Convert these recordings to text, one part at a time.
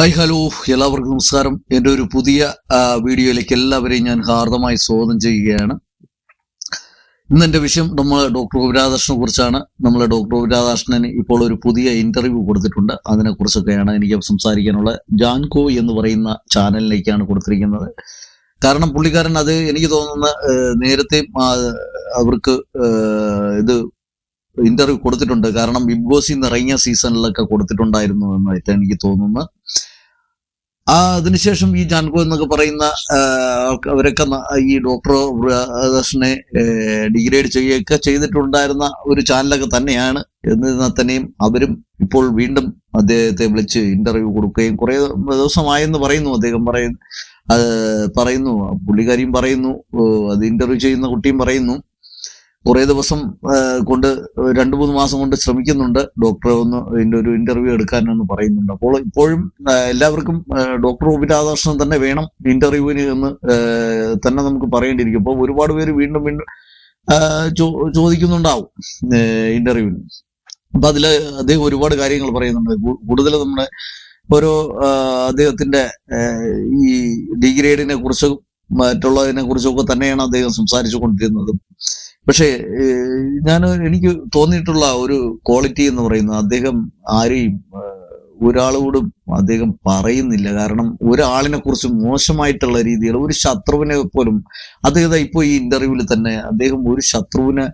Hi hello എല്ലാവർക്കും നമസ്കാരം. എന്റെ ഒരു പുതിയ വീഡിയോയിലേക്ക് എല്ലാവരെയും ഞാൻ ഹാർദമായി സ്വാഗതം ചെയ്യുകയാണ്. ഇന്ന് എന്റെ വിഷയം നമ്മൾ ഡോക്ടർ ഗോപിരാധാകൃഷ്ണനെ കുറിച്ചാണ്. നമ്മൾ ഡോക്ടർ ഗോപിരാധാകൃഷ്ണന് ഇപ്പോൾ ഒരു പുതിയ ഇന്റർവ്യൂ കൊടുത്തിട്ടുണ്ട്. അതിനെക്കുറിച്ചൊക്കെയാണ് എനിക്ക് സംസാരിക്കാനുള്ള ജാൻകോ എന്ന് പറയുന്ന ചാനലിലേക്കാണ് കൊടുത്തിരിക്കുന്നത്. കാരണം പുള്ളിക്കാരൻ അത് എനിക്ക് തോന്നുന്ന നേരത്തെ അവർക്ക് ഇത് ഇന്റർവ്യൂ കൊടുത്തിട്ടുണ്ട്. കാരണം ബിഗ് ബോസിൽ നിന്ന് ഇറങ്ങിയ സീസണിലൊക്കെ കൊടുത്തിട്ടുണ്ടായിരുന്നു എന്നായിട്ട് എനിക്ക് തോന്നുന്നു. ആ അതിനുശേഷം ഈ ജാൻകോ എന്നൊക്കെ പറയുന്ന അവരൊക്കെ ഈ ഡോക്ടർ പ്രിയദർശനെ ഡിഗ്രേഡ് ചെയ്യുകയൊക്കെ ചെയ്തിട്ടുണ്ടായിരുന്ന ഒരു ചാനലൊക്കെ തന്നെയാണ്. എന്നിരുന്നാൽ തന്നെയും അവരും ഇപ്പോൾ വീണ്ടും അദ്ദേഹത്തെ വിളിച്ച് ഇന്റർവ്യൂ കൊടുക്കുകയും കുറെ ദിവസമായെന്ന് പറയുന്നു. അദ്ദേഹം പറയുന്നു പറയുന്നു പുള്ളിക്കാരിയും പറയുന്നു അത് ഇന്റർവ്യൂ ചെയ്യുന്ന കുട്ടിയും പറയുന്നു. കുറെ ദിവസം കൊണ്ട് രണ്ടു മൂന്ന് മാസം കൊണ്ട് ശ്രമിക്കുന്നുണ്ട്. ഡോക്ടറെ ഒന്ന് ഇതിന്റെ ഒരു ഇന്റർവ്യൂ എടുക്കാനെന്ന് പറയുന്നുണ്ട്. അപ്പോൾ ഇപ്പോഴും എല്ലാവർക്കും ഡോക്ടർ ഒ രാധാകൃഷ്ണൻ തന്നെ വേണം ഇന്റർവ്യൂവിന് എന്ന് തന്നെ നമുക്ക് പറയേണ്ടിയിരിക്കും. അപ്പോൾ ഒരുപാട് പേര് വീണ്ടും വീണ്ടും ചോദിക്കുന്നുണ്ടാവും ഇന്റർവ്യൂവിന് അപ്പൊ അതിൽ അദ്ദേഹം ഒരുപാട് കാര്യങ്ങൾ പറയുന്നുണ്ട്. കൂടുതൽ നമ്മുടെ ഓരോ അദ്ദേഹത്തിന്റെ ഈ ഡിഗ്രേഡിനെ കുറിച്ചും മറ്റുള്ളതിനെ കുറിച്ചൊക്കെ തന്നെയാണ് അദ്ദേഹം സംസാരിച്ചു കൊണ്ടിരുന്നത്. പക്ഷേ ഞാൻ എനിക്ക് തോന്നിയിട്ടുള്ള ഒരു ക്വാളിറ്റി എന്ന് പറയുന്നത് അദ്ദേഹം ആരെയും ഒരാളോടും അദ്ദേഹം പറയുന്നില്ല. കാരണം ഒരാളിനെ കുറിച്ച് മോശമായിട്ടുള്ള രീതിയിൽ ഒരു ശത്രുവിനെ പോലും അദ്ദേഹം ഇപ്പോൾ ഈ ഇന്റർവ്യൂവിൽ തന്നെ അദ്ദേഹം ഒരു ശത്രുവിനെ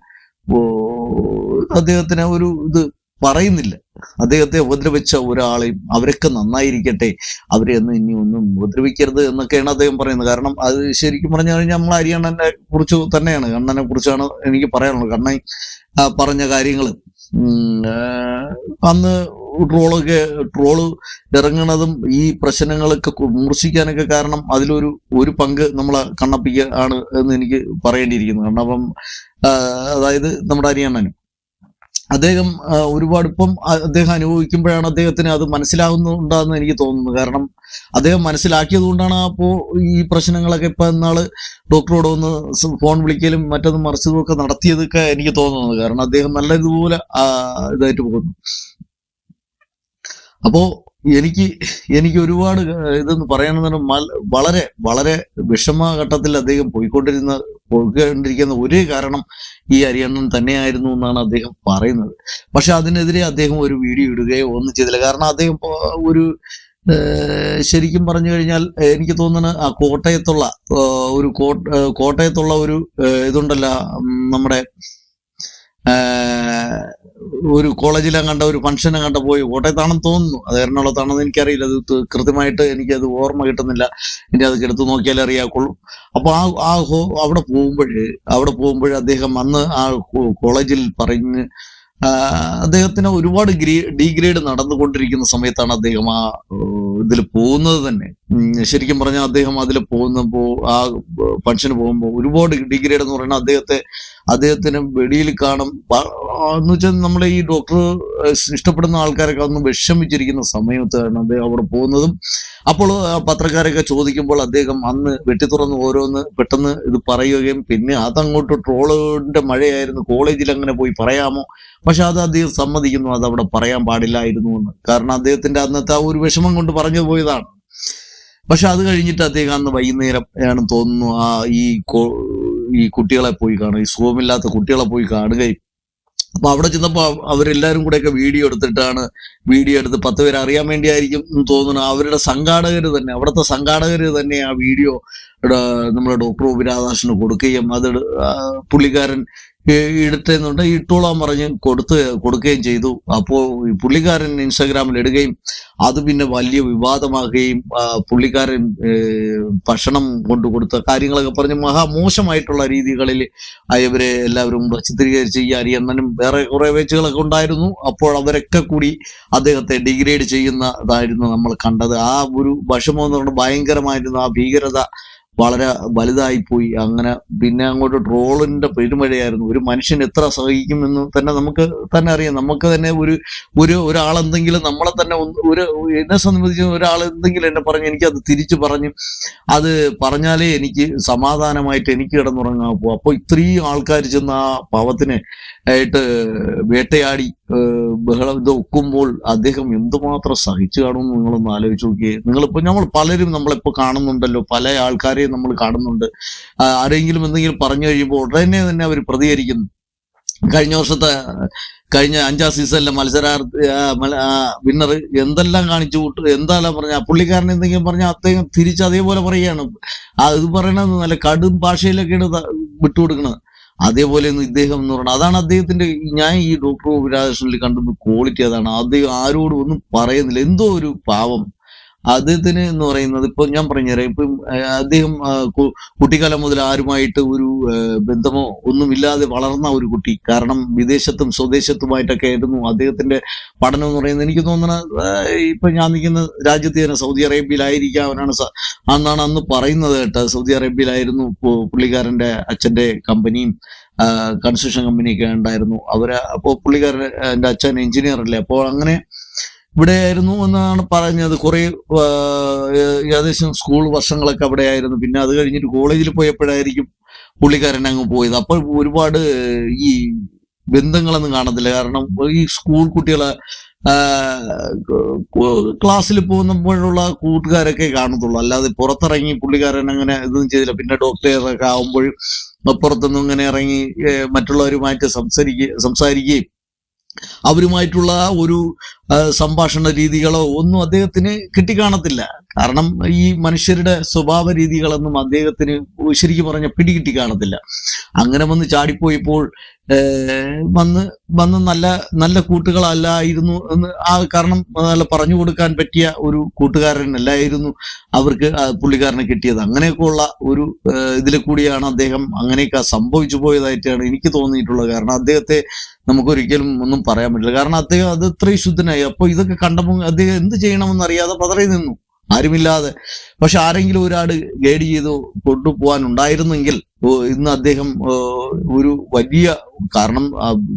അദ്ദേഹത്തിന് ഒരു ഇത് പറയുന്നില്ല. അദ്ദേഹത്തെ ഉപദ്രവിച്ച ഒരാളെയും അവരൊക്കെ നന്നായിരിക്കട്ടെ. അവരെ ഒന്നും ഇനി ഒന്നും ഉപദ്രവിക്കരുത് എന്നൊക്കെയാണ് അദ്ദേഹം പറയുന്നത്. കാരണം അത് ശരിക്കും പറഞ്ഞു കഴിഞ്ഞാൽ നമ്മൾ ഹരിയണ്ണനെ കുറിച്ച് തന്നെയാണ്. കണ്ണനെ കുറിച്ചാണ് എനിക്ക് പറയാനുള്ളത്. കണ്ണൻ പറഞ്ഞ കാര്യങ്ങൾ അന്ന് ട്രോളൊക്കെ ട്രോൾ ഇറങ്ങണതും ഈ പ്രശ്നങ്ങളൊക്കെ മൂർച്ഛിക്കാനൊക്കെ കാരണം അതിലൊരു ഒരു പങ്ക് നമ്മളെ കണ്ണപ്പിക്ക ആണ് എന്ന് എനിക്ക് പറയേണ്ടിയിരിക്കുന്നു. കാരണം അതായത് നമ്മുടെ ഹരിയണ്ണനും അദ്ദേഹം ഒരുപാട് ഇപ്പം അദ്ദേഹം അനുഭവിക്കുമ്പോഴാണ് അദ്ദേഹത്തിന് അത് മനസ്സിലാകുന്നുണ്ടെന്ന് എനിക്ക് തോന്നുന്നു കാരണം അദ്ദേഹം മനസ്സിലാക്കിയത് കൊണ്ടാണ് അപ്പോ ഈ പ്രശ്നങ്ങളൊക്കെ ഇപ്പൊ എന്നാൾ ഡോക്ടറോട് ഒന്ന് ഫോൺ വിളിക്കലും മറ്റൊന്നും മറിച്ചതും ഒക്കെ നടത്തിയതൊക്കെ എനിക്ക് തോന്നുന്നത്. കാരണം അദ്ദേഹം നല്ല ഇതുപോലെ ഇതായിട്ട് പോകുന്നു. അപ്പോ എനിക്ക് എനിക്ക് ഒരുപാട് ഇതെന്ന് പറയണമെന്ന് വളരെ വളരെ വിഷമഘട്ടത്തിൽ അദ്ദേഹം പോയിക്കൊണ്ടിരുന്ന പോയിക്കൊണ്ടിരിക്കുന്ന ഒരേ കാരണം ഈ അരിയണ്ണൻ തന്നെയായിരുന്നു എന്നാണ് അദ്ദേഹം പറയുന്നത്. പക്ഷെ അതിനെതിരെ അദ്ദേഹം ഒരു വീഡിയോ ഇടുകയോ ഒന്നും ചെയ്തില്ല. കാരണം അദ്ദേഹം ഒരു ശരിക്കും പറഞ്ഞു കഴിഞ്ഞാൽ എനിക്ക് തോന്നുന്നു ആ കോട്ടയത്തുള്ള ഒരു കോട്ട- കോട്ടയത്തുള്ള ഒരു ഇതുണ്ടല്ല നമ്മുടെ ഒരു കോളേജിലെ കണ്ട ഒരു ഫംഗ്ഷനെ കണ്ട പോയി കോട്ടയത്താണെന്ന് തോന്നുന്നു. അത് എറണാകുളത്താണെന്ന് എനിക്കറിയില്ല. അത് കൃത്യമായിട്ട് എനിക്കത് ഓർമ്മ കിട്ടുന്നില്ല. ഇനി അത് എടുത്തു നോക്കിയാലേ അറിയാക്കുള്ളൂ അപ്പൊ ആ ആ ഹോ അവിടെ പോകുമ്പോഴ് അവിടെ പോകുമ്പോൾ അദ്ദേഹം അന്ന് ആ കോളേജിൽ പറഞ്ഞ് അദ്ദേഹത്തിന് ഒരുപാട് ഗ്രേ ഡീഗ്രേഡ് നടന്നുകൊണ്ടിരിക്കുന്ന സമയത്താണ് അദ്ദേഹം ആ ഇതിൽ പോകുന്നത് തന്നെ. ശരിക്കും പറഞ്ഞാൽ അദ്ദേഹം അതിൽ പോകുന്നപ്പോ ആ ഫംഗ്ഷന് പോകുമ്പോൾ ഒരുപാട് ഡിഗ്രേഡ് എന്ന് പറയുന്നത് അദ്ദേഹത്തെ അദ്ദേഹത്തിന് വെടിയിൽ കാണും. എന്ന് വെച്ചാൽ നമ്മളെ ഈ ഡോക്ടർ ഇഷ്ടപ്പെടുന്ന ആൾക്കാരൊക്കെ ഒന്ന് വിഷമിച്ചിരിക്കുന്ന സമയത്താണ് അദ്ദേഹം അവിടെ പോകുന്നതും. അപ്പോൾ പത്രക്കാരൊക്കെ ചോദിക്കുമ്പോൾ അദ്ദേഹം അന്ന് വെട്ടിത്തുറന്ന് ഓരോന്ന് പെട്ടെന്ന് ഇത് പറയുകയും പിന്നെ അതങ്ങോട്ട് ട്രോളിന്റെ മഴയായിരുന്നു. കോളേജിൽ അങ്ങനെ പോയി പറയാമോ? പക്ഷെ അത് അദ്ദേഹം സമ്മതിക്കുന്നു. അത് അവിടെ പറയാൻ പാടില്ലായിരുന്നു എന്ന്. കാരണം അദ്ദേഹത്തിന്റെ അന്നത്തെ ആ ഒരു വിഷമം കൊണ്ട് പറഞ്ഞു പോയതാണ്. പക്ഷെ അത് കഴിഞ്ഞിട്ട് അദ്ദേഹം അന്ന് വൈകുന്നേരം ആണ് തോന്നുന്നു ആ ഈ ഈ കുട്ടികളെ പോയി കാണുക ഈ സുഖമില്ലാത്ത കുട്ടികളെ പോയി കാണുകയും. അപ്പൊ അവിടെ ചെന്നപ്പോ അവരെല്ലാരും കൂടെയൊക്കെ വീഡിയോ എടുത്തിട്ടാണ് വീഡിയോ എടുത്ത് പത്ത് പേര് അറിയാൻ വേണ്ടിയായിരിക്കും എന്ന് തോന്നുന്നു. അവരുടെ സംഘാടകർ തന്നെ അവിടുത്തെ സംഘാടകർ തന്നെ ആ വീഡിയോ നമ്മുടെ ഡോക്ടർ ഒ പി രാധാകൃഷ്ണന് കൊടുക്കുകയും അത് പുള്ളിക്കാരൻ ഇടട്ടെന്നുണ്ട് ഇട്ടോളാൻ പറഞ്ഞ് കൊടുത്ത് കൊടുക്കുകയും ചെയ്തു. അപ്പോൾ പുള്ളിക്കാരൻ ഇൻസ്റ്റാഗ്രാമിൽ ഇടുകയും അത് പിന്നെ വലിയ വിവാദമാകുകയും പുള്ളിക്കാരൻ ഭക്ഷണം കൊണ്ടു കൊടുത്ത കാര്യങ്ങളൊക്കെ പറഞ്ഞ് മഹാ മോശമായിട്ടുള്ള രീതികളിൽ ഇവരെ എല്ലാവരും ചിത്രീകരിച്ച് ഈ അരിയണ്ണനും വേറെ കുറെ വേച്ചുകളൊക്കെ ഉണ്ടായിരുന്നു. അപ്പോൾ അവരൊക്കെ കൂടി അദ്ദേഹത്തെ ഡിഗ്രേഡ് ചെയ്യുന്നതായിരുന്നു നമ്മൾ കണ്ടത്. ആ ഒരു വിഷമം എന്ന് പറഞ്ഞാൽ ഭയങ്കരമായിരുന്നു. ആ ഭീകരത വളരെ വലുതായി പോയി അങ്ങനെ പിന്നെ അങ്ങോട്ട് ട്രോളിന്റെ പെരുമഴയായിരുന്നു. ഒരു മനുഷ്യൻ എത്ര സഹിക്കുമെന്ന് തന്നെ നമുക്ക് തന്നെ അറിയാം. നമുക്ക് തന്നെ ഒരു ഒരു ഒരാളെന്തെങ്കിലും നമ്മളെ തന്നെ ഒരു എന്നെ സംബന്ധിച്ച് ഒരാൾ എന്തെങ്കിലും എന്നെ പറഞ്ഞു അത് തിരിച്ചു പറഞ്ഞു. അത് പറഞ്ഞാലേ എനിക്ക് സമാധാനമായിട്ട് എനിക്ക് കിടന്നുറങ്ങാൻ പോകും അപ്പോൾ ഇത്രയും ആൾക്കാർ ചെന്ന് ആ പാവത്തിനെ ആയിട്ട് വേട്ടയാടി. ബഹളം ഇത് ഒക്കുമ്പോൾ അദ്ദേഹം എന്തുമാത്രം സഹിച്ചു കാണുമെന്ന് നിങ്ങളൊന്ന് ആലോചിച്ച് നോക്കിയേ. നിങ്ങളിപ്പോ നമ്മൾ പലരും നമ്മളിപ്പോ കാണുന്നുണ്ടല്ലോ. പല ആൾക്കാരെയും നമ്മൾ കാണുന്നുണ്ട്. ആരെങ്കിലും എന്തെങ്കിലും പറഞ്ഞു കഴിയുമ്പോൾ ഉടനെ തന്നെ അവർ പ്രതികരിക്കുന്നു. കഴിഞ്ഞ വർഷത്തെ കഴിഞ്ഞ അഞ്ചാം സീസണിലെ മത്സരാർത്ഥി വിന്നർ എന്തെല്ലാം കാണിച്ചു കൂട്ട് എന്തെല്ലാം പറഞ്ഞ പുള്ളിക്കാരൻ എന്തെങ്കിലും പറഞ്ഞാൽ അദ്ദേഹം തിരിച്ച് അതേപോലെ പറയുകയാണ്. അത് പറയണത് നല്ല കടും ഭാഷയിലൊക്കെയാണ് വിട്ടുകൊടുക്കുന്നത് അതേപോലെ ഇദ്ദേഹം എന്ന് പറഞ്ഞാൽ അതാണ് അദ്ദേഹത്തിന്റെ ഞാൻ ഈ ഡോക്ടർ രാധാകൃഷ്ണനിൽ കണ്ടത് ക്വാളിറ്റി അതാണ്. അദ്ദേഹം ആരോടും ഒന്നും പറയുന്നില്ല. എന്തോ ഒരു പാവം അദ്ദേഹത്തിന് എന്ന് പറയുന്നത് ഇപ്പൊ ഞാൻ പറഞ്ഞുതരാം. ഇപ്പം അദ്ദേഹം കുട്ടിക്കാലം മുതൽ ആരുമായിട്ട് ഒരു ബന്ധമോ ഒന്നുമില്ലാതെ വളർന്ന ഒരു കുട്ടി. കാരണം വിദേശത്തും സ്വദേശത്തുമായിട്ടൊക്കെ ആയിരുന്നു. അദ്ദേഹത്തിന്റെ പഠനം എന്ന് പറയുന്നത് എനിക്ക് തോന്നുന്നത് ആ, ഇപ്പൊ ഞാൻ നിൽക്കുന്ന രാജ്യത്ത് തന്നെ സൗദി അറേബ്യയിലായിരിക്കാം അവനാണ് അന്നാണ് അന്ന് പറയുന്നത് കേട്ടോ. സൗദി അറേബ്യയിലായിരുന്നു പുള്ളിക്കാരന്റെ അച്ഛന്റെ കമ്പനിയും കൺസ്ട്രക്ഷൻ കമ്പനിയൊക്കെ ഉണ്ടായിരുന്നു. അവർ അപ്പോൾ പുള്ളിക്കാരൻ എന്റെ അച്ഛൻ എഞ്ചിനീയർ അല്ലേ അപ്പോൾ അങ്ങനെ ഇവിടെ ആയിരുന്നു എന്നാണ് പറഞ്ഞത്. കുറെ ഏകദേശം സ്കൂൾ വർഷങ്ങളൊക്കെ അവിടെ ആയിരുന്നു പിന്നെ അത് കഴിഞ്ഞിട്ട് കോളേജിൽ പോയപ്പോഴായിരിക്കും പുള്ളിക്കാരൻ അങ്ങ് പോയത്. അപ്പോൾ ഒരുപാട് ഈ ബന്ധങ്ങളൊന്നും കാണത്തില്ല. കാരണം ഈ സ്കൂൾ കുട്ടികളെ ക്ലാസ്സിൽ പോകുമ്പോഴുള്ള കൂട്ടുകാരൊക്കെ കാണത്തുള്ളൂ. അല്ലാതെ പുറത്തിറങ്ങി പുള്ളിക്കാരൻ അങ്ങനെ ഇതൊന്നും ചെയ്തില്ല. പിന്നെ ഡോക്ടറൊക്കെ ആവുമ്പോഴും പുറത്തൊന്നും ഇങ്ങനെ ഇറങ്ങി മറ്റുള്ളവരുമായിട്ട് സംസാരിക്കുക സംസാരിക്കുകയും അവരുമായിട്ടുള്ള ഒരു സംഭാഷണ രീതികളോ ഒന്നും അദ്ദേഹത്തിന് കിട്ടിക്കാണത്തില്ല. കാരണം ഈ മനുഷ്യരുടെ സ്വഭാവ രീതികളൊന്നും അദ്ദേഹത്തിന് ശരിക്കും പറഞ്ഞ പിടികിട്ടി കാണത്തില്ല അങ്ങനെ വന്ന് ചാടിപ്പോയപ്പോൾ വന്ന് വന്ന് നല്ല നല്ല കൂട്ടുകളല്ലായിരുന്നു എന്ന് ആ കാരണം നല്ല പറഞ്ഞു കൊടുക്കാൻ പറ്റിയ ഒരു കൂട്ടുകാരനല്ലായിരുന്നു അവർക്ക് പുള്ളിക്കാരനെ കിട്ടിയത്. അങ്ങനെയൊക്കെയുള്ള ഒരു ഇതിൽ കൂടിയാണ് അദ്ദേഹം അങ്ങനെയൊക്കെ സംഭവിച്ചു പോയതായിട്ടാണ് എനിക്ക് തോന്നിയിട്ടുള്ളത്. കാരണം അദ്ദേഹത്തെ നമുക്കൊരിക്കലും ഒന്നും പറയാൻ പറ്റില്ല. കാരണം അദ്ദേഹം അത് ഇത്രയും ശുദ്ധനായി അപ്പോൾ ഇതൊക്കെ കണ്ടപ്പോൾ അദ്ദേഹം എന്ത് ചെയ്യണമെന്ന് അറിയാതെ പതറി നിന്നു. ആരുമില്ലാതെ. പക്ഷെ ആരെങ്കിലും ഒരാൾ ഗൈഡ് ചെയ്തു കൊണ്ടുപോകാൻ ഉണ്ടായിരുന്നെങ്കിൽ ഇന്ന് അദ്ദേഹം ഒരു വലിയ കാരണം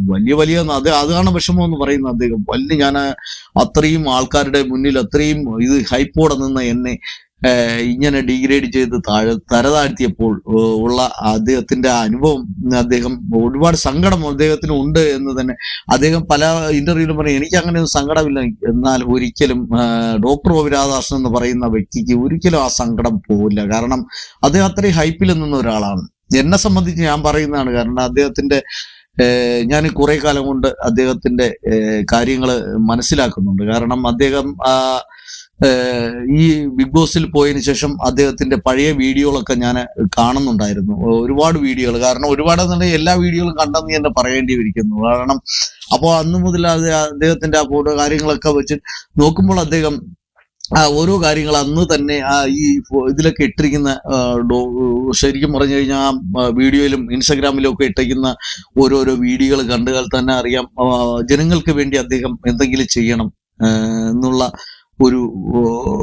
വലിയ വലിയ അത് അതാണ് വിഷമം എന്ന് പറയുന്നത് അദ്ദേഹം. വലിയ ഞാൻ അത്രയും ആൾക്കാരുടെ മുന്നിൽ അത്രയും ഇത് ഹൈപ്പോടെ നിന്ന് എന്നെ ഇങ്ങനെ ഡിഗ്രേഡ് ചെയ്ത് താഴെ തരതാഴ്ത്തിയപ്പോൾ ഉള്ള അദ്ദേഹത്തിന്റെ അനുഭവം അദ്ദേഹം ഒരുപാട് സങ്കടം അദ്ദേഹത്തിന് ഉണ്ട് എന്ന് തന്നെ അദ്ദേഹം പല ഇന്റർവ്യൂലും പറയും എനിക്ക് അങ്ങനെ ഒരു സങ്കടമില്ല. എന്നാൽ ഒരിക്കലും ഡോക്ടർ ഒ രാധാകൃഷ്ണൻ എന്ന് പറയുന്ന വ്യക്തിക്ക് ഒരിക്കലും ആ സങ്കടം പോവില്ല. കാരണം അദ്ദേഹം അത്രയും ഹൈപ്പിൽ നിന്ന ഒരാളാണ്. എന്നെ സംബന്ധിച്ച് ഞാൻ പറയുന്നതാണ്. കാരണം അദ്ദേഹത്തിന്റെ ഞാൻ കുറെ കാലം കൊണ്ട് അദ്ദേഹത്തിന്റെ കാര്യങ്ങൾ മനസ്സിലാക്കുന്നുണ്ട്. കാരണം അദ്ദേഹം ഈ ബിഗ് ബോസിൽ പോയതിന് ശേഷം അദ്ദേഹത്തിന്റെ പഴയ വീഡിയോകളൊക്കെ ഞാൻ കാണുന്നുണ്ടായിരുന്നു. ഒരുപാട് വീഡിയോകൾ. കാരണം ഒരുപാട് എല്ലാ വീഡിയോകളും കണ്ടെന്ന് തന്നെ പറയേണ്ടി ഇരിക്കുന്നു കാരണം അപ്പോൾ അന്ന് മുതൽ അദ്ദേഹത്തിന്റെ ആ ഫോട്ടോ കാര്യങ്ങളൊക്കെ വെച്ച് നോക്കുമ്പോൾ അദ്ദേഹം ഓരോ കാര്യങ്ങൾ അന്ന് തന്നെ ആ ഈ ഇതിലൊക്കെ ഇട്ടിരിക്കുന്ന ശരിക്കും പറഞ്ഞു കഴിഞ്ഞാൽ വീഡിയോയിലും ഇൻസ്റ്റഗ്രാമിലും ഒക്കെ ഇട്ടിരിക്കുന്ന ഓരോരോ വീഡിയോകൾ കണ്ടുകൾ തന്നെ അറിയാം. ജനങ്ങൾക്ക് വേണ്ടി അദ്ദേഹം എന്തെങ്കിലും ചെയ്യണം എന്നുള്ള ഒരു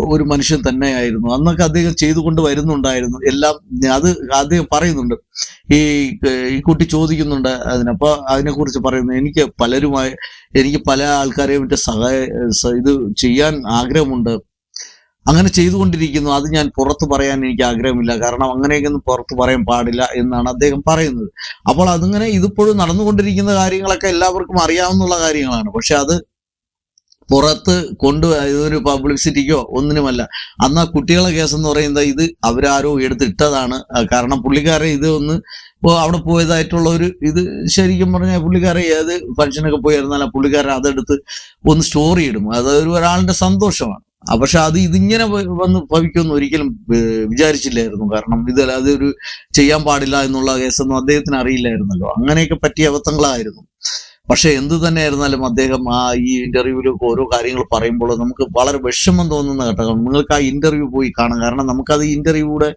ഒരു മനുഷ്യൻ തന്നെയായിരുന്നു. അന്നൊക്കെ അദ്ദേഹം ചെയ്തുകൊണ്ട് വരുന്നുണ്ടായിരുന്നു. എല്ലാം അത് അദ്ദേഹം പറയുന്നുണ്ട്. ഈ ഈ കുട്ടി ചോദിക്കുന്നുണ്ട് അതിനപ്പോ അതിനെക്കുറിച്ച് പറയുന്നു. എനിക്ക് പലരുമായി എനിക്ക് പല ആൾക്കാരെയും മറ്റേ സഹായ ഇത് ചെയ്യാൻ ആഗ്രഹമുണ്ട്. അങ്ങനെ ചെയ്തുകൊണ്ടിരിക്കുന്നു. അത് ഞാൻ പുറത്ത് പറയാൻ എനിക്ക് ആഗ്രഹമില്ല. കാരണം അങ്ങനെയൊന്നും പുറത്ത് പറയാൻ പാടില്ല എന്നാണ് അദ്ദേഹം പറയുന്നത്. അപ്പോൾ അതിങ്ങനെ ഇതിപ്പോഴും നടന്നുകൊണ്ടിരിക്കുന്ന കാര്യങ്ങളൊക്കെ എല്ലാവർക്കും അറിയാവുന്ന കാര്യങ്ങളാണ്. പക്ഷെ അത് പുറത്ത് കൊണ്ടു ഇതൊരു പബ്ലിസിറ്റിക്കോ ഒന്നിനുമല്ല. അന്ന് ആ കുട്ടികളെ കേസ് എന്ന് പറയുന്നത് ഇത് അവരാരോ എടുത്തിട്ടതാണ്. കാരണം പുള്ളിക്കാരെ ഇത് ഒന്ന് അവിടെ പോയതായിട്ടുള്ള ഒരു ഇത് ശരിക്കും പറഞ്ഞാൽ പുള്ളിക്കാരെ ഏത് ഫംഗ്ഷനൊക്കെ പോയിരുന്നാൽ ആ പുള്ളിക്കാരൻ അതെടുത്ത് ഒന്ന് സ്റ്റോറി ഇടും. അത് ഒരു ഒരാളുടെ സന്തോഷമാണ്. പക്ഷെ അത് ഇതിങ്ങനെ വന്ന് ഭവിക്കുമെന്ന് ഒരിക്കലും വിചാരിച്ചില്ലായിരുന്നു. കാരണം ഇത് അതൊരു ചെയ്യാൻ പാടില്ല എന്നുള്ള കേസൊന്നും അദ്ദേഹത്തിന് അറിയില്ലായിരുന്നല്ലോ. അങ്ങനെയൊക്കെ പറ്റിയ അബദ്ധങ്ങളായിരുന്നു പക്ഷെ എന്ത് തന്നെയായിരുന്നാലും അദ്ദേഹം ആ ഈ ഇന്റർവ്യൂവിലൊക്കെ ഓരോ കാര്യങ്ങൾ പറയുമ്പോൾ നമുക്ക് വളരെ വിഷമം തോന്നുന്ന ഘട്ടങ്ങൾ. നിങ്ങൾക്ക് ആ ഇന്റർവ്യൂ പോയി കാണാം. കാരണം നമുക്കത് ഇന്റർവ്യൂടെ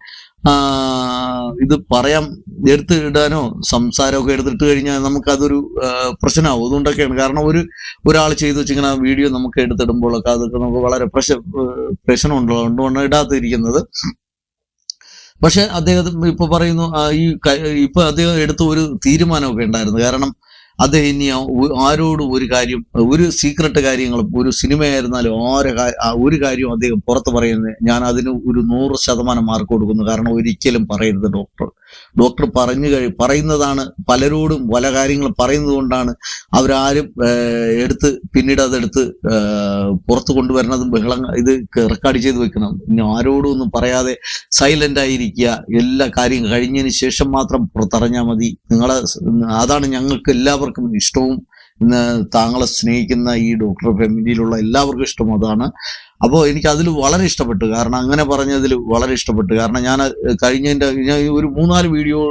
ഇത് പറയാം എടുത്തിടാനോ സംസാരമൊക്കെ എടുത്തിട്ട് കഴിഞ്ഞാൽ നമുക്കതൊരു പ്രശ്നമാവും. അതുകൊണ്ടൊക്കെയാണ്. കാരണം ഒരു ഒരാൾ ചെയ്തു വെച്ചിങ്ങനെ വീഡിയോ നമുക്ക് എടുത്തിടുമ്പോഴൊക്കെ അതൊക്കെ നമുക്ക് വളരെ പ്രശ്ന പ്രശ്നമുണ്ടോ. അതുകൊണ്ടാണ് ഇടാത്തിരിക്കുന്നത് പക്ഷെ അദ്ദേഹം ഇപ്പൊ പറയുന്നു ഈ ഇപ്പൊ അദ്ദേഹം എടുത്ത ഒരു തീരുമാനമൊക്കെ ഉണ്ടായിരുന്നു. കാരണം അദ്ദേഹം ഇനി ആരോടും ഒരു കാര്യം ഒരു സീക്രട്ട് കാര്യങ്ങളും ഒരു സിനിമയായിരുന്നാലും ആരെ ഒരു കാര്യവും അദ്ദേഹം പുറത്ത് പറയുന്നത് ഞാൻ അതിന് ഒരു നൂറ് ശതമാനം മാർക്ക് കൊടുക്കുന്നു. കാരണം ഒരിക്കലും പറയരുത് ഡോക്ടർ ഡോക്ടർ പറഞ്ഞു കഴി പറയുന്നതാണ് പലരോടും പല കാര്യങ്ങൾ പറയുന്നത് കൊണ്ടാണ് അവരാരും എടുത്ത് പിന്നീട് അതെടുത്ത് പുറത്ത് കൊണ്ടുവരണതും ബഹളം ഇത് റെക്കോർഡ് ചെയ്ത് വെക്കണം. ഇനി ആരോടും ഒന്നും പറയാതെ സൈലന്റ് ആയിരിക്കുക. എല്ലാ കാര്യം കഴിഞ്ഞതിന് ശേഷം മാത്രം പുറത്തറിഞ്ഞാൽ മതി. നിങ്ങളെ അതാണ് ഞങ്ങൾക്ക് എല്ലാവർക്കും ഇഷ്ടവും. ഇന്ന് താങ്കളെ സ്നേഹിക്കുന്ന ഈ ഡോക്ടർ ഫാമിലിയിലുള്ള എല്ലാവർക്കും ഇഷ്ടം അതാണ്. അപ്പോൾ എനിക്ക് അതിൽ വളരെ ഇഷ്ടപ്പെട്ടു. കാരണം അങ്ങനെ പറഞ്ഞതിൽ വളരെ ഇഷ്ടപ്പെട്ടു. കാരണം ഞാൻ കഴിഞ്ഞതിന്റെ ഞാൻ ഒരു മൂന്നാൽ വീഡിയോ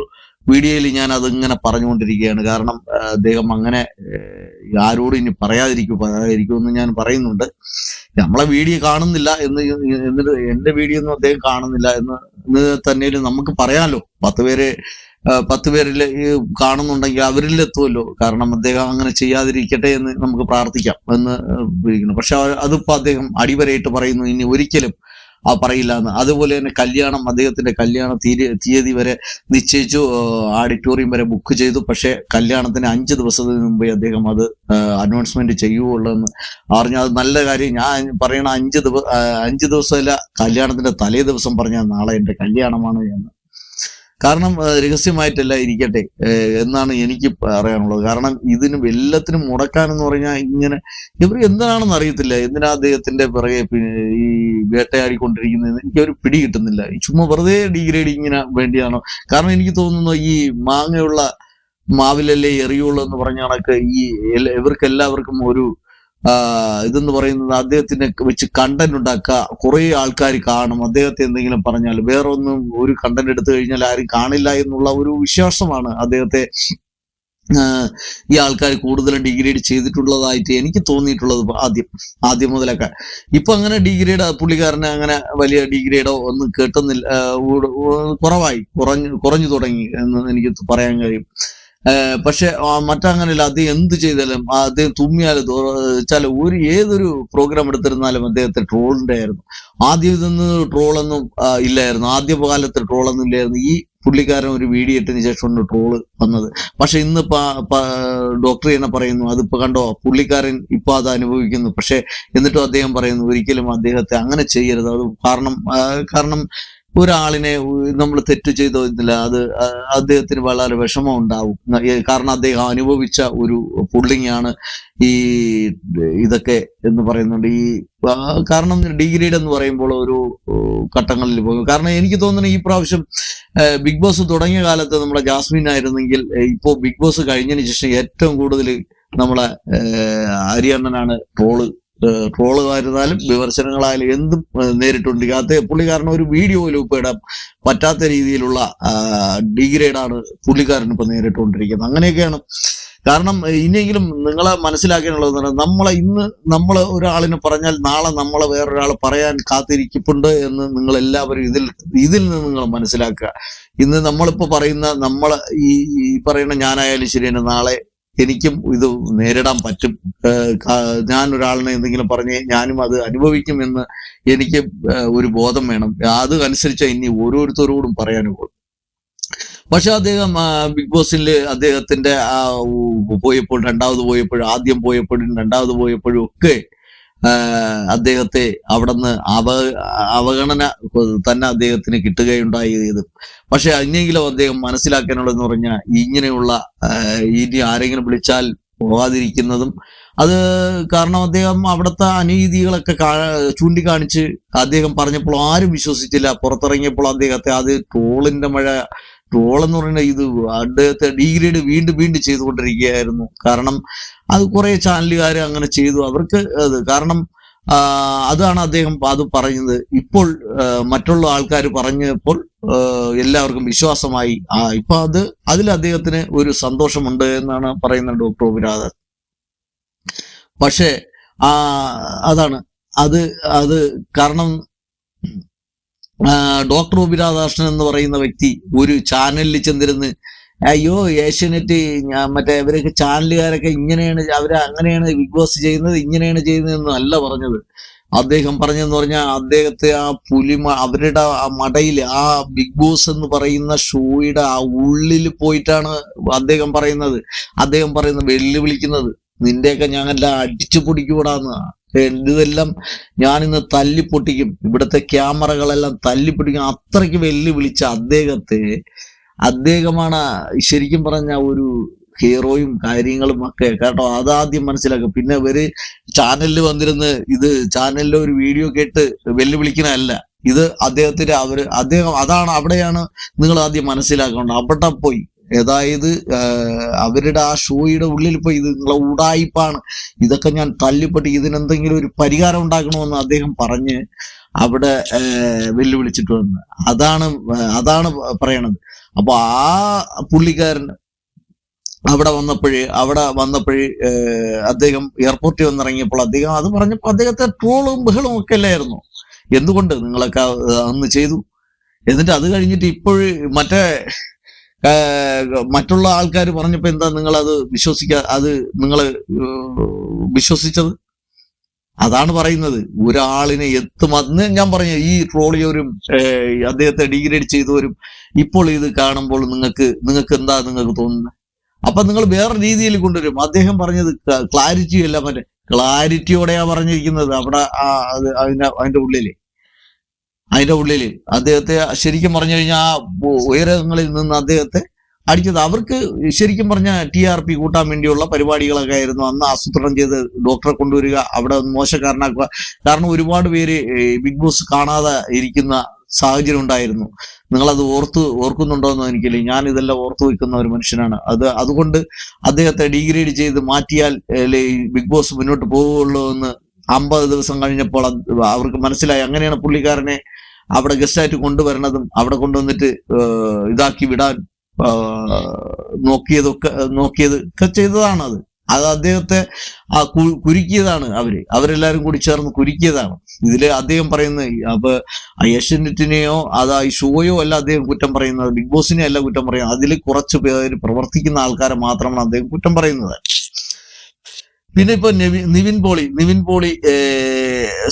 വീഡിയോയിൽ ഞാൻ അതിങ്ങനെ പറഞ്ഞുകൊണ്ടിരിക്കുകയാണ്. കാരണം അദ്ദേഹം അങ്ങനെ ആരോടും ഇനി പറയാതിരിക്കും പറയാതിരിക്കുമെന്ന് ഞാൻ പറയുന്നുണ്ട്. നമ്മളെ വീഡിയോ കാണുന്നില്ല എന്ന് എന്നിട്ട് എന്റെ വീഡിയോ ഒന്നും അദ്ദേഹം കാണുന്നില്ല എന്ന് തന്നെയും നമുക്ക് പറയാമല്ലോ പത്ത് പേര് പത്ത് പേരിൽ കാണുന്നുണ്ടെങ്കിൽ അവരിൽ എത്തുമല്ലോ കാരണം അദ്ദേഹം അങ്ങനെ ചെയ്യാതിരിക്കട്ടെ എന്ന് നമുക്ക് പ്രാർത്ഥിക്കാം എന്ന് ഇരിക്കുന്നു പക്ഷെ അതിപ്പോ അദ്ദേഹം അടിവരയിട്ട് പറയുന്നു ഇനി ഒരിക്കലും ആ പറയില്ല എന്ന്. അതുപോലെ തന്നെ കല്യാണം അദ്ദേഹത്തിന്റെ കല്യാണ തീയതി തീയതി വരെ നിശ്ചയിച്ചു. ആഡിറ്റോറിയം വരെ ബുക്ക് ചെയ്തു. പക്ഷെ കല്യാണത്തിന് അഞ്ച് ദിവസത്തിന് മുമ്പേ അദ്ദേഹം അത് അനൗൺസ്മെന്റ് ചെയ്യുകയുള്ളൂ എന്ന് പറഞ്ഞാൽ അത് നല്ല കാര്യം. ഞാൻ പറയണ അഞ്ച് ദിവസം അഞ്ച് ദിവസമല്ല കല്യാണത്തിന്റെ തലേ ദിവസം പറഞ്ഞാൽ നാളെ എന്റെ കല്യാണമാണ് എന്ന്. കാരണം രഹസ്യമായിട്ടല്ല ഇരിക്കട്ടെ എന്നാണ് എനിക്ക് പറയാനുള്ളത്. കാരണം ഇതിനും എല്ലാത്തിനും മുടക്കാനെന്ന് പറഞ്ഞാൽ ഇങ്ങനെ ഇവർ എന്താണെന്ന് അറിയത്തില്ല. എന്തിനാ അദ്ദേഹത്തിന്റെ പിറകെ ഈ വേട്ടയാടിക്കൊണ്ടിരിക്കുന്നത് എനിക്ക് ഒരു പിടി കിട്ടുന്നില്ല. ചുമ്മാ വെറുതെ ഡീഗ്രേഡിങ്ങിന് വേണ്ടിയാണോ? കാരണം എനിക്ക് തോന്നുന്നു ഈ മാങ്ങയുള്ള മാവിലല്ലേ എറിയുള്ളൂ എന്ന് പറഞ്ഞ കണക്ക് ഈ ഇവർക്കെല്ലാവർക്കും ഒരു ഇതെന്ന് പറയുന്നത് അദ്ദേഹത്തിനെ വെച്ച് കണ്ടന്റ് ഉണ്ടാക്കുക. കുറെ ആൾക്കാർ കാണും. അദ്ദേഹത്തെ എന്തെങ്കിലും പറഞ്ഞാൽ വേറെ ഒന്നും ഒരു കണ്ടന്റ് എടുത്തു കഴിഞ്ഞാൽ ആരും കാണില്ല എന്നുള്ള ഒരു വിശ്വാസമാണ് അദ്ദേഹത്തെ ഈ ആൾക്കാർ കൂടുതലും ഡിഗ്രേഡ് ചെയ്തിട്ടുള്ളതായിട്ട് എനിക്ക് തോന്നിയിട്ടുള്ളത് ആദ്യം ആദ്യം മുതലൊക്കെ. ഇപ്പൊ അങ്ങനെ ഡിഗ്രേഡ് പുള്ളിക്കാരന് അങ്ങനെ വലിയ ഡിഗ്രേഡോ ഒന്നും കേട്ടുന്നില്ല കുറവായി. കുറഞ്ഞു കുറഞ്ഞു തുടങ്ങി എന്ന് എനിക്ക് പറയാൻ കഴിയും. പക്ഷെ മറ്റങ്ങനെയല്ല അദ്ദേഹം എന്ത് ചെയ്താലും അദ്ദേഹം തുമ്മിയാലും വെച്ചാൽ ഒരു ഏതൊരു പ്രോഗ്രാം എടുത്തിരുന്നാലും അദ്ദേഹത്തെ ട്രോളിന്റെ ആയിരുന്നു. ആദ്യം ഇതൊന്നും ട്രോളൊന്നും ഇല്ലായിരുന്നു. ആദ്യ കാലത്ത് ട്രോളൊന്നും ഇല്ലായിരുന്നു. ഈ പുള്ളിക്കാരൻ ഒരു വീഡിയോ ഇട്ടതിന് ശേഷമാണ് ട്രോൾ വന്നത്. പക്ഷെ ഇന്ന് ഡോക്ടർ തന്നെ പറയുന്നു അതിപ്പോ കണ്ടോ പുള്ളിക്കാരൻ ഇപ്പൊ അത് അനുഭവിക്കുന്നു. പക്ഷെ എന്നിട്ടും അദ്ദേഹം പറയുന്നു ഒരിക്കലും അദ്ദേഹത്തെ അങ്ങനെ ചെയ്യരുത്. അത് കാരണം കാരണം ഒരാളിനെ നമ്മൾ തെറ്റ് ചെയ്തോ ഇല്ല അത് അദ്ദേഹത്തിന് വളരെ വിഷമം ഉണ്ടാവും കാരണം അദ്ദേഹം അനുഭവിച്ച ഒരു പുള്ളിങ്ങാണ് ഈ ഇതൊക്കെ എന്ന് പറയുന്നുണ്ട്. ഈ കാരണം ഡിഗ്രീഡ് എന്ന് പറയുമ്പോൾ ഒരു ഘട്ടങ്ങളിൽ പോകും. കാരണം എനിക്ക് തോന്നുന്നു ഈ പ്രാവശ്യം ബിഗ് ബോസ് തുടങ്ങിയ കാലത്ത് നമ്മുടെ ജാസ്മിൻ ആയിരുന്നെങ്കിൽ ഇപ്പോ ബിഗ് ബോസ് കഴിഞ്ഞതിന് ശേഷം ഏറ്റവും കൂടുതൽ നമ്മളെ ഹരിയണ്ണനാണ് ട്രോൾ ട്രോളുകായിരുന്നാലും വിമർശനങ്ങളായാലും എന്തും അത് പുള്ളിക്കാരൻ ഒരു വീഡിയോയിലും ഇപ്പൊ ഇടാൻ പറ്റാത്ത രീതിയിലുള്ള ഡിഗ്രേഡാണ് പുള്ളിക്കാരൻ ഇപ്പൊ നേരിട്ടുകൊണ്ടിരിക്കുന്നത്. അങ്ങനെയൊക്കെയാണ്. കാരണം ഇനിയെങ്കിലും നിങ്ങളെ മനസ്സിലാക്കാനുള്ളത് നമ്മളെ ഇന്ന് നമ്മൾ ഒരാളിനെ പറഞ്ഞാൽ നാളെ നമ്മളെ വേറൊരാൾ പറയാൻ കാത്തിരിക്കുന്നുണ്ട് എന്ന് നിങ്ങൾ എല്ലാവരും ഇതിൽ ഇതിൽ നിന്ന് നിങ്ങൾ മനസ്സിലാക്കുക. ഇന്ന് നമ്മളിപ്പോ പറയുന്ന നമ്മൾ ഈ ഈ പറയുന്ന ഞാനായാലും ശരി തന്നെ നാളെ എനിക്കും ഇത് നേരിടാൻ പറ്റും. ഞാൻ ഒരാളിനെ എന്തെങ്കിലും പറഞ്ഞ് ഞാനും അത് അനുഭവിക്കും എന്ന് എനിക്ക് ഒരു ബോധം വേണം. അത് അനുസരിച്ച് ഇനി ഓരോരുത്തരോടും പറയാനുള്ളൂ പക്ഷെ അദ്ദേഹം ബിഗ് ബോസിൽ അദ്ദേഹത്തിന്റെ പോയപ്പോൾ രണ്ടാമത് പോയപ്പോഴും ആദ്യം പോയപ്പോഴും രണ്ടാമത് പോയപ്പോഴും ഒക്കെ അദ്ദേഹത്തെ അവിടുന്ന് അവ അവഗണന തന്നെ അദ്ദേഹത്തിന് കിട്ടുകയുണ്ടായി ചെയ്തു പക്ഷെ അങ്ങെങ്കിലും അദ്ദേഹം മനസ്സിലാക്കാനുള്ളതെന്ന് പറഞ്ഞാൽ ഇങ്ങനെയുള്ള ഇനി ആരെങ്കിലും വിളിച്ചാൽ പോകാതിരിക്കുന്നതും അത് കാരണം അദ്ദേഹം അവിടുത്തെ അനീതികളൊക്കെ ചൂണ്ടിക്കാണിച്ച് അദ്ദേഹം പറഞ്ഞപ്പോൾ ആരും വിശ്വസിച്ചില്ല. പുറത്തിറങ്ങിയപ്പോൾ അദ്ദേഹത്തെ അത് ട്രോളിന്റെ മഴ ട്രോൾ എന്ന് പറയുന്നത് ഇത് അദ്ദേഹത്തെ ഡീഗ്രേഡ് വീണ്ടും വീണ്ടും ചെയ്തുകൊണ്ടിരിക്കുകയായിരുന്നു. കാരണം അത് കുറെ ചാനലുകാർ അങ്ങനെ ചെയ്തു. അവർക്ക് അത് കാരണം അതാണ് അദ്ദേഹം അത് പറയുന്നത്. ഇപ്പോൾ മറ്റുള്ള ആൾക്കാർ പറഞ്ഞപ്പോൾ എല്ലാവർക്കും വിശ്വാസമായി. ആ ഇപ്പൊ അത് അതിൽ അദ്ദേഹത്തിന് ഒരു സന്തോഷമുണ്ട് എന്നാണ് പറയുന്നത് ഡോക്ടർ ഉപരാധൻ. പക്ഷേ ആ അതാണ്. അത് അത് കാരണം ഡോക്ടർ ഒ പി രാധാകൃഷ്ണൻ എന്ന് പറയുന്ന വ്യക്തി ഒരു ചാനലിൽ ചെന്നിരുന്ന് അയ്യോ ഏഷ്യനെറ്റ് മറ്റേ ഇവരൊക്കെ ചാനലുകാരൊക്കെ ഇങ്ങനെയാണ് അവർ അങ്ങനെയാണ് ബിഗ് ബോസ് ചെയ്യുന്നത് ഇങ്ങനെയാണ് ചെയ്യുന്നത് എന്നും അല്ല പറഞ്ഞത്. അദ്ദേഹം പറഞ്ഞെന്ന് പറഞ്ഞാൽ അദ്ദേഹത്തെ ആ പുലിമ അവരുടെ ആ മടയിൽ ആ ബിഗ് ബോസ് എന്ന് പറയുന്ന ഷോയുടെ ആ ഉള്ളിൽ പോയിട്ടാണ് അദ്ദേഹം പറയുന്നത്. അദ്ദേഹം പറയുന്നത് വെല്ലുവിളിക്കുന്നത് നിന്റെയൊക്കെ ഞങ്ങളെല്ലാം അടിച്ചു പൊടിക്കൂടാന്ന്. ഇതെല്ലാം ഞാൻ ഇന്ന് തല്ലിപ്പൊട്ടിക്കും. ഇവിടുത്തെ ക്യാമറകളെല്ലാം തല്ലിപ്പൊട്ടിക്കും. അത്രയ്ക്ക് വെല്ലുവിളിച്ച അദ്ദേഹത്തെ അദ്ദേഹമാണ് ശരിക്കും പറഞ്ഞ ഒരു ഹീറോയും കാര്യങ്ങളും ഒക്കെ. കേട്ടോ അതാദ്യം മനസ്സിലാക്കുക. പിന്നെ ഇവർ ചാനലിൽ വന്നിരുന്ന് ഇത് ചാനലിൽ ഒരു വീഡിയോ കേട്ട് വെല്ലുവിളിക്കണല്ല ഇത് അദ്ദേഹത്തിന്റെ അവർ അദ്ദേഹം അതാണ് അവിടെയാണ് നിങ്ങൾ ആദ്യം മനസ്സിലാക്കേണ്ടത്. അവിടെ പോയി. അതായത് അവരുടെ ആ ഷോയുടെ ഉള്ളിൽ പോയി. ഇത് നിങ്ങളെ ഉടായിപ്പാണ്. ഇതൊക്കെ ഞാൻ തല്ലിപ്പെട്ട് ഇതിനെന്തെങ്കിലും ഒരു പരിഹാരം ഉണ്ടാക്കണമെന്ന് അദ്ദേഹം പറഞ്ഞ് അവിടെ വെല്ലുവിളിച്ചിട്ട് വന്ന് അതാണ് അതാണ് പറയണത്. അപ്പൊ ആ പുള്ളിക്കാരൻ അവിടെ വന്നപ്പോഴേ അവിടെ വന്നപ്പോഴേ അദ്ദേഹം എയർപോർട്ടിൽ വന്നിറങ്ങിയപ്പോൾ അദ്ദേഹം അത് പറഞ്ഞപ്പോൾ അദ്ദേഹത്തെ ട്രോളും ബഹളവും ഒക്കെ അല്ലായിരുന്നു. എന്തുകൊണ്ട് നിങ്ങളൊക്കെ അന്ന് ചെയ്തു? എന്നിട്ട് അത് കഴിഞ്ഞിട്ട് ഇപ്പോഴും മറ്റേ മറ്റുള്ള ആൾക്കാർ പറഞ്ഞപ്പോൾ എന്താ നിങ്ങൾ അത് വിശ്വസിക്കാ അത് നിങ്ങൾ വിശ്വസിച്ചത്? അതാണ് പറയുന്നത്. ഒരാളിനെ എത്തും. അന്ന് ഞാൻ പറഞ്ഞു ഈ ട്രോളിയവരും അദ്ദേഹത്തെ ഡിഗ്രേഡ് ചെയ്തവരും ഇപ്പോൾ ഇത് കാണുമ്പോൾ നിങ്ങൾക്ക് നിങ്ങൾക്ക് എന്താ നിങ്ങൾക്ക് തോന്നുന്നത്? അപ്പൊ നിങ്ങൾ വേറെ രീതിയിൽ കൊണ്ടുവരും. അദ്ദേഹം പറഞ്ഞത് ക്ലാരിറ്റി അല്ല മറ്റേ ക്ലാരിറ്റിയോടെയാ പറഞ്ഞിരിക്കുന്നത്. അവിടെ ആ അത് അതിന്റെ അതിന്റെ ഉള്ളിൽ. അതിന്റെ ഉള്ളിൽ. അദ്ദേഹത്തെ ശരിക്കും പറഞ്ഞു കഴിഞ്ഞാൽ ആ ഉയരങ്ങളിൽ നിന്ന് അദ്ദേഹത്തെ അടിച്ചത്. അവർക്ക് ശരിക്കും പറഞ്ഞ ടി ആർ പി കൂട്ടാൻ വേണ്ടിയുള്ള പരിപാടികളൊക്കെ ആയിരുന്നു. അന്ന് ആസൂത്രണം ചെയ്ത് ഡോക്ടറെ കൊണ്ടുവരിക അവിടെ മോശക്കാരനാക്കുക. കാരണം ഒരുപാട് പേര് ബിഗ് ബോസ് കാണാതെ ഇരിക്കുന്ന സാഹചര്യം ഉണ്ടായിരുന്നു. നിങ്ങളത് ഓർത്ത് ഓർക്കുന്നുണ്ടോ എന്ന് എനിക്കില്ല ഞാൻ ഇതെല്ലാം ഓർത്തു വയ്ക്കുന്ന ഒരു മനുഷ്യനാണ്. അത് അതുകൊണ്ട് അദ്ദേഹത്തെ ഡിഗ്രേഡ് ചെയ്ത് മാറ്റിയാൽ ബിഗ് ബോസ് മുന്നോട്ട് പോവുകയുള്ളൂ എന്ന് അമ്പത് ദിവസം കഴിഞ്ഞപ്പോൾ അവർക്ക് മനസ്സിലായി. അങ്ങനെയാണ് പുള്ളിക്കാരനെ അവിടെ ഗസ്റ്റായിട്ട് കൊണ്ടുവരണതും അവിടെ കൊണ്ടുവന്നിട്ട് ഇതാക്കി വിടാൻ നോക്കിയതൊക്കെ നോക്കിയത് ഒക്കെ ചെയ്തതാണ് അത് അത് അദ്ദേഹത്തെ ആ കുരുക്കിയതാണ് അവർ. അവരെല്ലാരും കൂടി ചേർന്ന് കുരുക്കിയതാണ്. ഇതിൽ അദ്ദേഹം പറയുന്നത് അപ്പൊ ഏഷ്യനെറ്റിനെയോ അത് ഈ ഷോയോ അല്ല അദ്ദേഹം കുറ്റം പറയുന്നത്. ബിഗ് ബോസിനെ അല്ല കുറ്റം പറയുന്നത്. അതിൽ കുറച്ച് പേര് പ്രവർത്തിക്കുന്ന ആൾക്കാരെ മാത്രമാണ് അദ്ദേഹം കുറ്റം പറയുന്നത്. പിന്നെ ഇപ്പൊ നിവിൻ പോളി. നിവിൻ പോളി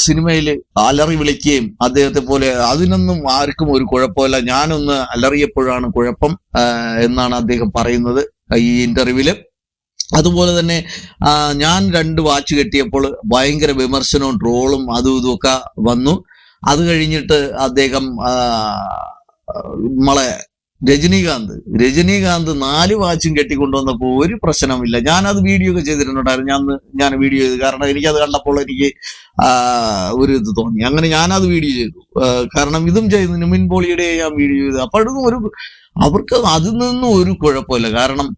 സിനിമയിൽ അലറി വിളിക്കുകയും അദ്ദേഹത്തെ പോലെ അതിനൊന്നും ആർക്കും ഒരു കുഴപ്പമില്ല. ഞാനൊന്ന് അലറിയപ്പോഴാണ് കുഴപ്പം എന്നാണ് അദ്ദേഹം പറയുന്നത് ഈ ഇന്റർവ്യൂവിൽ. അതുപോലെ തന്നെ ഞാൻ രണ്ട് വാച്ച് കെട്ടിയപ്പോൾ ഭയങ്കര വിമർശനവും ട്രോളും അതും ഇതുമൊക്കെ വന്നു. അത് കഴിഞ്ഞിട്ട് അദ്ദേഹം നമ്മളെ രജനീകാന്ത്. രജനീകാന്ത് നാല് വാച്ചും കെട്ടിക്കൊണ്ടുവന്നപ്പോൾ ഒരു പ്രശ്നമില്ല ഞാനത് വീഡിയോ ഒക്കെ ചെയ്തിട്ടുണ്ടായിരുന്നു ഞാൻ ഞാൻ വീഡിയോ ചെയ്തു. കാരണം എനിക്കത് കണ്ടപ്പോൾ എനിക്ക് ഒരു ഇത് തോന്നി. അങ്ങനെ ഞാനത് വീഡിയോ ചെയ്തു. കാരണം ഇതും ചെയ്തു നിമിൻ പോളിയുടെ ഞാൻ വീഡിയോ ചെയ്തു. അപ്പോഴും ഒരു അവർക്ക് അതിൽ നിന്നും ഒരു കുഴപ്പമില്ല. കാരണം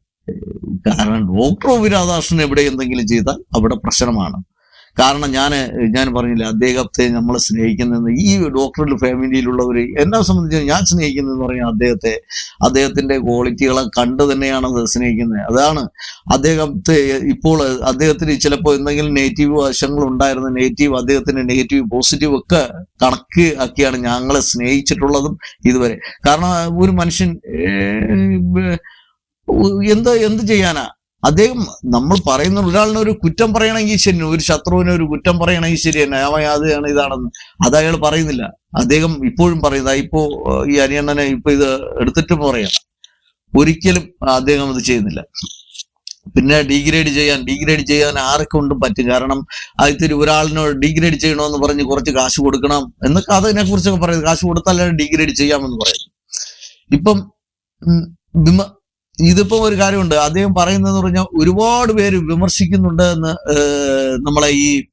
കാരണം ഡോക്ടർ വിരാധാകൃഷ്ണൻ എവിടെ എന്തെങ്കിലും ചെയ്താൽ അവിടെ പ്രശ്നമാണ്. കാരണം ഞാൻ ഞാൻ പറഞ്ഞില്ല അദ്ദേഹത്തെ നമ്മൾ സ്നേഹിക്കുന്നതെന്ന് ഈ ഡോക്ടറിൽ ഫാമിലിയിലുള്ളവർ എന്നെ സംബന്ധിച്ച് ഞാൻ സ്നേഹിക്കുന്നതെന്ന് പറഞ്ഞാൽ അദ്ദേഹത്തെ അദ്ദേഹത്തിന്റെ ക്വാളിറ്റികളെ കണ്ടു തന്നെയാണ് സ്നേഹിക്കുന്നത്. അതാണ് അദ്ദേഹത്തെ ഇപ്പോൾ അദ്ദേഹത്തിന് ചിലപ്പോൾ എന്തെങ്കിലും നെഗറ്റീവ് വശങ്ങൾ ഉണ്ടായിരുന്ന നെഗറ്റീവ് അദ്ദേഹത്തിന്റെ നെഗറ്റീവ് പോസിറ്റീവ് ഒക്കെ കണക്ക് ആക്കിയാണ് ഞങ്ങളെ സ്നേഹിച്ചിട്ടുള്ളതും ഇതുവരെ. കാരണം ഒരു മനുഷ്യൻ എന്ത് എന്ത് ചെയ്യാനാ? അദ്ദേഹം നമ്മൾ പറയുന്ന ഒരാളിനെ ഒരു കുറ്റം പറയണമെങ്കിൽ ശരി ഒരു ശത്രുവിനെ ഒരു കുറ്റം പറയണമെങ്കിൽ ശരി തന്നെ അവൻ അതാണ് ഇതാണെന്ന്. അത് അയാൾ പറയുന്നില്ല. അദ്ദേഹം ഇപ്പോഴും പറയുന്നത് ഇപ്പോ ഈ അനിയണ്ണനെ ഇപ്പൊ ഇത് എടുത്തിട്ട് പറയാം ഒരിക്കലും അദ്ദേഹം അത് ചെയ്യുന്നില്ല. പിന്നെ ഡിഗ്രേഡ് ചെയ്യാൻ ഡിഗ്രേഡ് ചെയ്യാൻ ആരൊക്കെ കൊണ്ടും പറ്റും? കാരണം അതിൽ ഒരാളിനോട് ഡിഗ്രേഡ് ചെയ്യണമെന്ന് പറഞ്ഞ് കുറച്ച് കാശ് കൊടുക്കണം എന്നൊക്കെ അതിനെ കുറിച്ചൊക്കെ പറയുന്നത് കാശ് കൊടുത്താൽ ഡിഗ്രേഡ് ചെയ്യാമെന്ന് പറയുന്നു. ഇപ്പം ഇതിപ്പോ ഒരു കാര്യമുണ്ട്. അദ്ദേഹം പറയുന്നതെന്ന് പറഞ്ഞാൽ ഒരുപാട് പേര് വിമർശിക്കുന്നുണ്ട് എന്ന് നമ്മളെ ഈ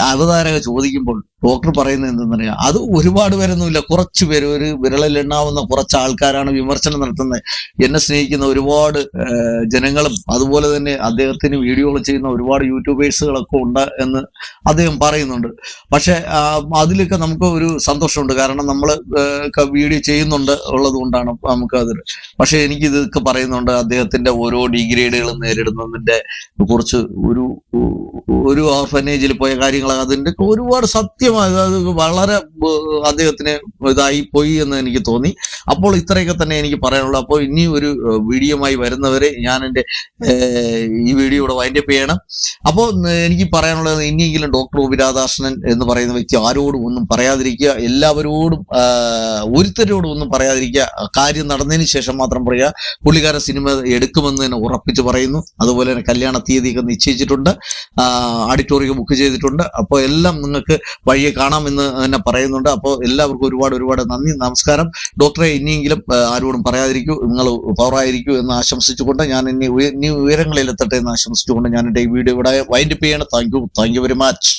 അവതാരക ചോദിക്കുമ്പോൾ ഡോക്ടർ പറയുന്നത് എന്തെന്നറിയാം അത് ഒരുപാട് പേരൊന്നുമില്ല. കുറച്ച് പേര് ഒരു വിരളിൽ എണ്ണാവുന്ന കുറച്ച് ആൾക്കാരാണ് വിമർശനം നടത്തുന്നത്. എന്നെ സ്നേഹിക്കുന്ന ഒരുപാട് ജനങ്ങളും അതുപോലെ തന്നെ അദ്ദേഹത്തിന് വീഡിയോകൾ ചെയ്യുന്ന ഒരുപാട് യൂട്യൂബേഴ്സുകളൊക്കെ ഉണ്ട് എന്ന് അദ്ദേഹം പറയുന്നുണ്ട്. പക്ഷെ അതിലൊക്കെ നമുക്ക് ഒരു സന്തോഷമുണ്ട്. കാരണം നമ്മൾ വീഡിയോ ചെയ്യുന്നുണ്ട് ഉള്ളത് കൊണ്ടാണ് നമുക്ക് അതിൽ പക്ഷെ എനിക്ക് ഇതൊക്കെ പറയുന്നുണ്ട്. അദ്ദേഹത്തിന്റെ ഓരോ ഡിഗ്രേഡുകളും നേരിടുന്നതിന്റെ കുറച്ച് ഒരു ഒരു ഓർഫനേജിൽ പോയ കാര്യങ്ങൾ അതിന്റെ ഒരുപാട് സത്യം കൃത്യമായി അത് വളരെ അദ്ദേഹത്തിന് ഇതായി പോയി എന്ന് എനിക്ക് തോന്നി. അപ്പോൾ ഇത്രയൊക്കെ തന്നെ എനിക്ക് പറയാനുള്ളൂ. അപ്പോൾ ഇനി ഒരു വീഡിയോമായി വരുന്നവരെ ഞാൻ എന്റെ ഈ വീഡിയോ ഇവിടെ വൈൻഡപ്പ് ചെയ്യണം. അപ്പോൾ എനിക്ക് പറയാനുള്ളത് ഇനിയെങ്കിലും ഡോക്ടർ ഒ രാധാകൃഷ്ണൻ എന്ന് പറയുന്ന വ്യക്തി ആരോടും ഒന്നും പറയാതിരിക്കുക. എല്ലാവരോടും ഒരുത്തരോടും ഒന്നും പറയാതിരിക്കുക. കാര്യം നടന്നതിന് ശേഷം മാത്രം പറയുക പുള്ളിക്കാരൻ സിനിമ എടുക്കുമെന്ന് തന്നെ ഉറപ്പിച്ച് പറയുന്നു. അതുപോലെ തന്നെ കല്യാണ തീയതിയൊക്കെ നിശ്ചയിച്ചിട്ടുണ്ട്. ഓഡിറ്റോറിയം ബുക്ക് ചെയ്തിട്ടുണ്ട്. അപ്പോൾ എല്ലാം നിങ്ങൾക്ക് വഴിയെ കാണാമെന്ന് തന്നെ പറയുന്നുണ്ട്. അപ്പോൾ എല്ലാവർക്കും ഒരുപാട് ഒരുപാട് നന്ദി നമസ്കാരം. ഡോക്ടറെ ഇനിയെങ്കിലും ആരോടും പറയാതിരിക്കൂ. നിങ്ങൾ പവറായിരിക്കൂ എന്ന് ആശംസിച്ചുകൊണ്ട് ഞാൻ ഇനി ഇനി ഉയരങ്ങളിലെത്തട്ടെ എന്ന് ആശംസിച്ചുകൊണ്ട് ഞാൻ എന്റെ ഈ വീഡിയോ ഇവിടെ വൈൻഡപ്പ് ചെയ്യണം. Thank you thank you very much.